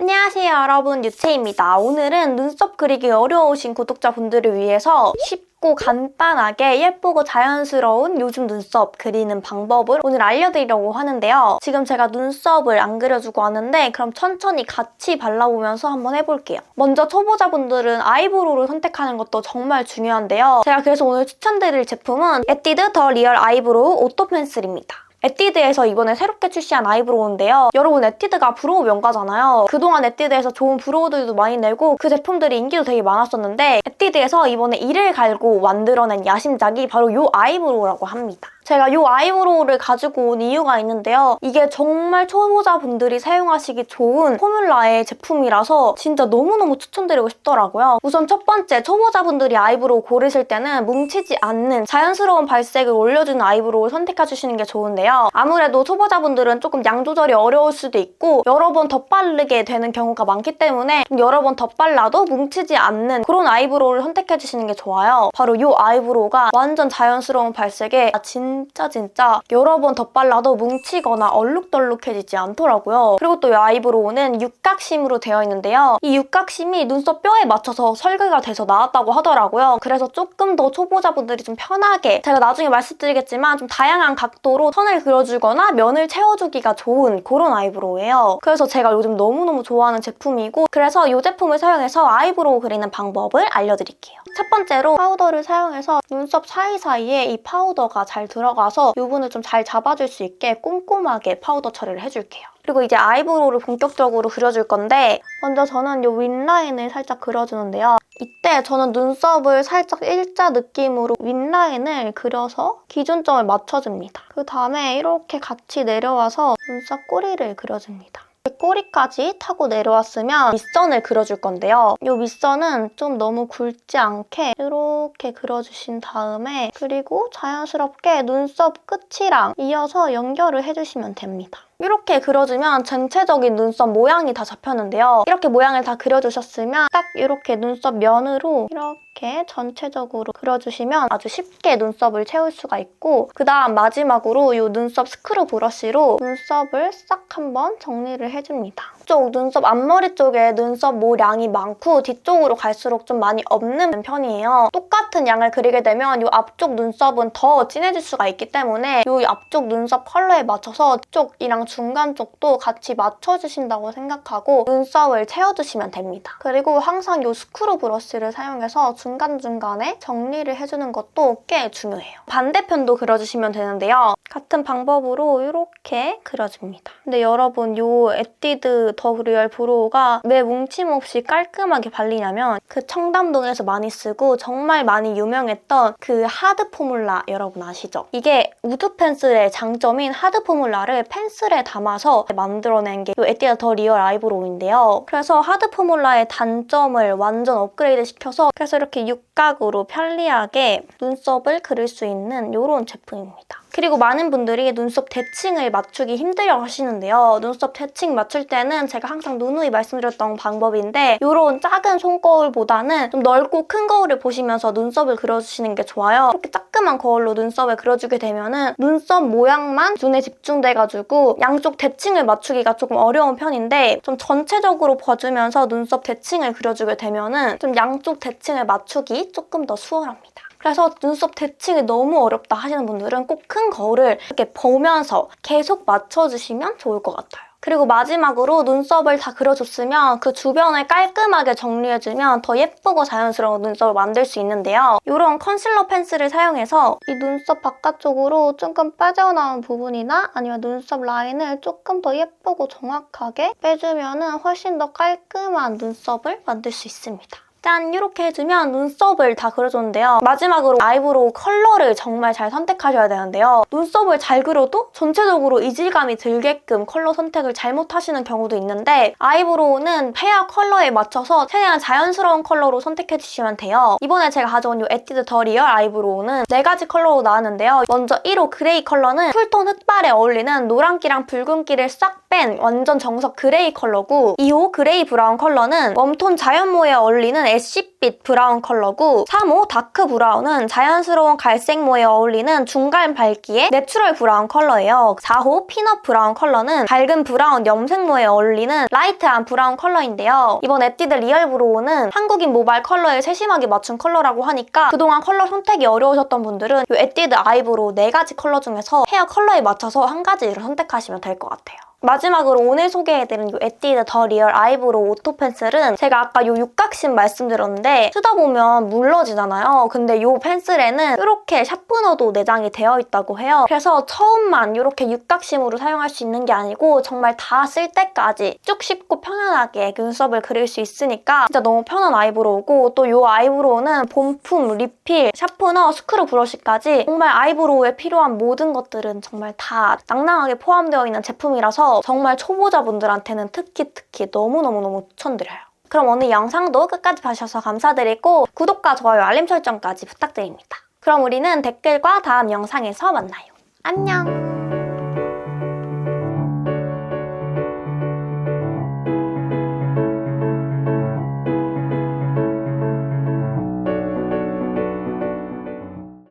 안녕하세요 여러분 유채입니다. 오늘은 눈썹 그리기 어려우신 구독자분들을 위해서 쉽고 간단하게 예쁘고 자연스러운 요즘 눈썹 그리는 방법을 오늘 알려드리려고 하는데요. 지금 제가 눈썹을 안 그려주고 왔는데 그럼 천천히 같이 발라보면서 한번 해볼게요. 먼저 초보자분들은 아이브로우를 선택하는 것도 정말 중요한데요. 제가 그래서 오늘 추천드릴 제품은 에뛰드 더 리얼 아이브로우 오토 펜슬입니다. 에뛰드에서 이번에 새롭게 출시한 아이브로우인데요. 여러분 에뛰드가 브로우 명가잖아요. 그동안 에뛰드에서 좋은 브로우들도 많이 내고 그 제품들이 인기도 되게 많았었는데 에뛰드에서 이번에 이를 갈고 만들어낸 야심작이 바로 이 아이브로우라고 합니다. 제가 이 아이브로우를 가지고 온 이유가 있는데요. 이게 정말 초보자분들이 사용하시기 좋은 포뮬라의 제품이라서 진짜 너무너무 추천드리고 싶더라고요. 우선 첫 번째, 초보자분들이 아이브로우 고르실 때는 뭉치지 않는 자연스러운 발색을 올려주는 아이브로우를 선택해주시는 게 좋은데요. 아무래도 초보자분들은 조금 양 조절이 어려울 수도 있고 여러 번 덧바르게 되는 경우가 많기 때문에 좀 여러 번 덧발라도 뭉치지 않는 그런 아이브로우를 선택해주시는 게 좋아요. 바로 이 아이브로우가 완전 자연스러운 발색에 진짜 진짜 여러 번 덧발라도 뭉치거나 얼룩덜룩해지지 않더라고요. 그리고 또 이 아이브로우는 육각심으로 되어 있는데요. 이 육각심이 눈썹 뼈에 맞춰서 설계가 돼서 나왔다고 하더라고요. 그래서 조금 더 초보자분들이 좀 편하게 제가 나중에 말씀드리겠지만 좀 다양한 각도로 선을 그려주거나 면을 채워주기가 좋은 그런 아이브로우예요. 그래서 제가 요즘 너무너무 좋아하는 제품이고 그래서 이 제품을 사용해서 아이브로우 그리는 방법을 알려드릴게요. 첫 번째로 파우더를 사용해서 눈썹 사이사이에 이 파우더가 잘 들어 가서 유분을 좀 잘 잡아줄 수 있게 꼼꼼하게 파우더 처리를 해줄게요. 그리고 이제 아이브로우를 본격적으로 그려줄 건데 먼저 저는 이 윗라인을 살짝 그려주는데요. 이때 저는 눈썹을 살짝 일자 느낌으로 윗라인을 그려서 기준점을 맞춰줍니다. 그 다음에 이렇게 같이 내려와서 눈썹 꼬리를 그려줍니다. 꼬리까지 타고 내려왔으면 밑선을 그려줄 건데요. 이 밑선은 좀 너무 굵지 않게 이렇게 그려주신 다음에 그리고 자연스럽게 눈썹 끝이랑 이어서 연결을 해주시면 됩니다. 이렇게 그려주면 전체적인 눈썹 모양이 다 잡혔는데요. 이렇게 모양을 다 그려주셨으면 딱 이렇게 눈썹 면으로 이렇게 전체적으로 그려주시면 아주 쉽게 눈썹을 채울 수가 있고 그 다음 마지막으로 이 눈썹 스크루 브러쉬로 눈썹을 싹 한번 정리를 해줍니다. 쪽 눈썹 앞머리 쪽에 눈썹 모량이 많고 뒤쪽으로 갈수록 좀 많이 없는 편이에요. 똑같은 양을 그리게 되면 이 앞쪽 눈썹은 더 진해질 수가 있기 때문에 이 앞쪽 눈썹 컬러에 맞춰서 쪽이랑 중간 쪽도 같이 맞춰주신다고 생각하고 눈썹을 채워주시면 됩니다. 그리고 항상 이 스크루 브러쉬를 사용해서 중간중간에 정리를 해주는 것도 꽤 중요해요. 반대편도 그려주시면 되는데요. 같은 방법으로 이렇게 그려줍니다. 근데 여러분 이 에뛰드 더 리얼 브로우가 왜 뭉침 없이 깔끔하게 발리냐면 그 청담동에서 많이 쓰고 정말 많이 유명했던 그 하드 포뮬라 여러분 아시죠? 이게 우드 펜슬의 장점인 하드 포뮬라를 펜슬에 담아서 만들어낸 게 이 에뛰드 더 리얼 아이브로우인데요. 그래서 하드 포뮬라의 단점을 완전 업그레이드 시켜서 그래서 이렇게 육각으로 편리하게 눈썹을 그릴 수 있는 이런 제품입니다. 그리고 많은 분들이 눈썹 대칭을 맞추기 힘들어 하시는데요. 눈썹 대칭 맞출 때는 제가 항상 누누이 말씀드렸던 방법인데 이런 작은 손거울보다는 좀 넓고 큰 거울을 보시면서 눈썹을 그려주시는 게 좋아요. 이렇게 조그만 거울로 눈썹을 그려주게 되면은 눈썹 모양만 눈에 집중돼가지고 양쪽 대칭을 맞추기가 조금 어려운 편인데 좀 전체적으로 봐주면서 눈썹 대칭을 그려주게 되면은 좀 양쪽 대칭을 맞추기 조금 더 수월합니다. 그래서 눈썹 대칭이 너무 어렵다 하시는 분들은 꼭 큰 거울을 이렇게 보면서 계속 맞춰주시면 좋을 것 같아요. 그리고 마지막으로 눈썹을 다 그려줬으면 그 주변을 깔끔하게 정리해주면 더 예쁘고 자연스러운 눈썹을 만들 수 있는데요. 이런 컨실러 펜슬을 사용해서 이 눈썹 바깥쪽으로 조금 빠져나온 부분이나 아니면 눈썹 라인을 조금 더 예쁘고 정확하게 빼주면 훨씬 더 깔끔한 눈썹을 만들 수 있습니다. 짠! 이렇게 해주면 눈썹을 다 그려줬는데요. 마지막으로 아이브로우 컬러를 정말 잘 선택하셔야 되는데요. 눈썹을 잘 그려도 전체적으로 이질감이 들게끔 컬러 선택을 잘못하시는 경우도 있는데 아이브로우는 헤어 컬러에 맞춰서 최대한 자연스러운 컬러로 선택해주시면 돼요. 이번에 제가 가져온 이 에뛰드 더 리얼 아이브로우는 네 가지 컬러로 나왔는데요. 먼저 1호 그레이 컬러는 쿨톤 흑발에 어울리는 노란기랑 붉은기를 싹뺀 완전 정석 그레이 컬러고 2호 그레이 브라운 컬러는 웜톤 자연모에 어울리는 애쉬빛 브라운 컬러고 3호 다크 브라운은 자연스러운 갈색모에 어울리는 중간 밝기의 내추럴 브라운 컬러예요. 4호 피넛 브라운 컬러는 밝은 브라운 염색모에 어울리는 라이트한 브라운 컬러인데요. 이번 에뛰드 리얼 브로우는 한국인 모발 컬러에 세심하게 맞춘 컬러라고 하니까 그동안 컬러 선택이 어려우셨던 분들은 이 에뛰드 아이브로우 4가지 컬러 중에서 헤어 컬러에 맞춰서 한 가지를 선택하시면 될 것 같아요. 마지막으로 오늘 소개해드린 이 에뛰드 더 리얼 아이브로우 오토 펜슬은 제가 아까 이 육각심 말씀드렸는데 쓰다 보면 물러지잖아요. 근데 이 펜슬에는 이렇게 샤프너도 내장이 되어 있다고 해요. 그래서 처음만 이렇게 육각심으로 사용할 수 있는 게 아니고 정말 다 쓸 때까지 쭉 씹고 편안하게 눈썹을 그릴 수 있으니까 진짜 너무 편한 아이브로우고 또 이 아이브로우는 본품, 리필, 샤프너, 스크루 브러쉬까지 정말 아이브로우에 필요한 모든 것들은 정말 다 낭낭하게 포함되어 있는 제품이라 서 정말 초보자분들한테는 특히 특히 너무너무너무 추천드려요. 그럼 오늘 영상도 끝까지 봐주셔서 감사드리고 구독과 좋아요, 알림 설정까지 부탁드립니다. 그럼 우리는 댓글과 다음 영상에서 만나요. 안녕!